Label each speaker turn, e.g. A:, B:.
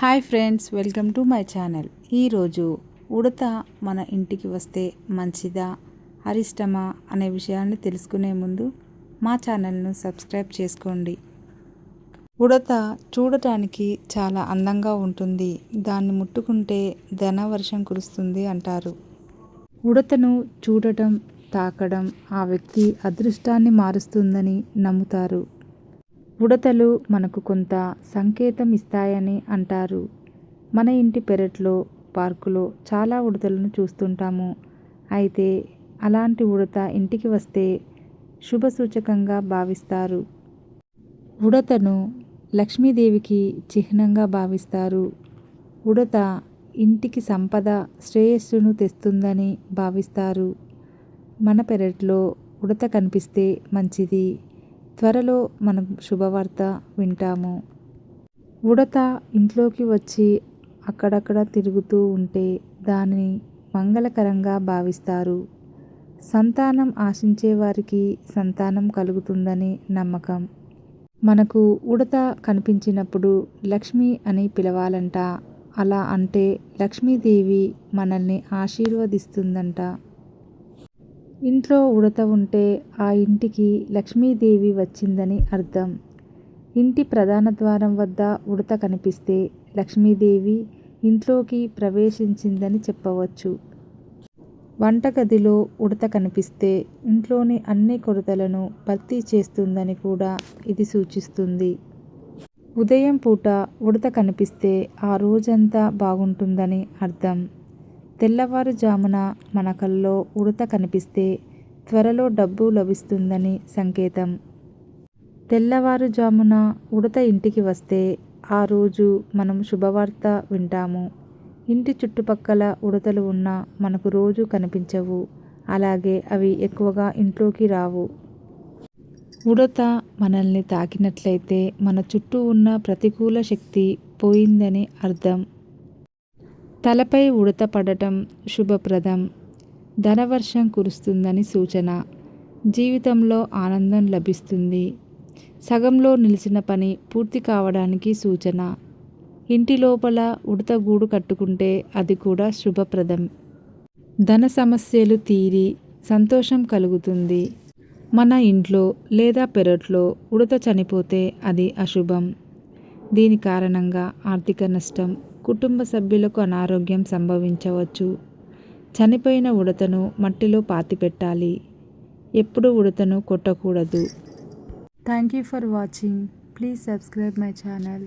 A: Hi friends welcome to my channel. ఈరోజు ఉడత మన ఇంటికి వస్తే మంచిదా అరిష్టమా అనే విషయాన్ని తెలుసుకునే ముందు మా ఛానల్ను సబ్స్క్రైబ్ చేసుకోండి. ఉడత చూడటానికి చాలా అందంగా ఉంటుంది. దాన్ని ముట్టుకుంటే ధనవర్షం కురుస్తుంది అంటారు. ఉడతను చూడటం తాకడం ఆ వ్యక్తి అదృష్టాన్ని మారుస్తుందని నమ్ముతారు. ఉడతలు మనకు కొంత సంకేతం ఇస్తాయని అంటారు. మన ఇంటి పెరట్లో పార్కులో చాలా ఉడతలను చూస్తుంటాము. అయితే అలాంటి ఉడత ఇంటికి వస్తే శుభసూచకంగా భావిస్తారు. ఉడతను లక్ష్మీదేవికి చిహ్నంగా భావిస్తారు. ఉడత ఇంటికి సంపద శ్రేయస్సును తెస్తుందని భావిస్తారు. మన పెరట్లో ఉడత కనిపిస్తే మంచిది. త్వరలో మనం శుభవార్త వింటాము. ఉడత ఇంట్లోకి వచ్చి అక్కడక్కడ తిరుగుతూ ఉంటే దానిని మంగళకరంగా భావిస్తారు. సంతానం ఆశించే వారికి సంతానం కలుగుతుందని నమ్మకం. మనకు ఉడత కనిపించినప్పుడు లక్ష్మి అని పిలవాలంట. అలా అంటే లక్ష్మీదేవి మనల్ని ఆశీర్వదిస్తుందంట. ఇంట్లో ఉడత ఉంటే ఆ ఇంటికి లక్ష్మీదేవి వచ్చిందని అర్థం. ఇంటి ప్రధాన ద్వారం వద్ద ఉడత కనిపిస్తే లక్ష్మీదేవి ఇంట్లోకి ప్రవేశించిందని చెప్పవచ్చు. వంటగదిలో ఉడత కనిపిస్తే ఇంట్లోని అన్ని కొరతలను భర్తీ చేస్తుందని కూడా ఇది సూచిస్తుంది. ఉదయం పూట ఉడత కనిపిస్తే ఆ రోజంతా బాగుంటుందని అర్థం. తెల్లవారుజామున మన కల్లో ఉడత కనిపిస్తే త్వరలో డబ్బు లభిస్తుందని సంకేతం. తెల్లవారుజామున ఉడత ఇంటికి వస్తే ఆ రోజు మనం శుభవార్త వింటాము. ఇంటి చుట్టుపక్కల ఉడతలు ఉన్నా మనకు రోజు కనిపించవు. అలాగే అవి ఎక్కువగా ఇంట్లోకి రావు. ఉడత మనల్ని తాకినట్లయితే మన చుట్టూ ఉన్న ప్రతికూల శక్తి పోయిందని అర్థం. తలపై ఉడత పడటం శుభప్రదం. ధనవర్షం కురుస్తుందని సూచన. జీవితంలో ఆనందం లభిస్తుంది. సగంలో నిలిచిన పని పూర్తి కావడానికి సూచన. ఇంటి లోపల ఉడత గూడు కట్టుకుంటే అది కూడా శుభప్రదం. ధన సమస్యలు తీరి సంతోషం కలుగుతుంది. మన ఇంట్లో లేదా పెరట్లో ఉడత చనిపోతే అది అశుభం. దీని కారణంగా ఆర్థిక నష్టం కుటుంబ సభ్యులకు అనారోగ్యం సంభవించవచ్చు. చనిపోయిన ఉడతను మట్టిలో పాతిపెట్టాలి. ఎప్పుడు ఉడతను కొట్టకూడదు. Thank you for watching. Please subscribe my channel.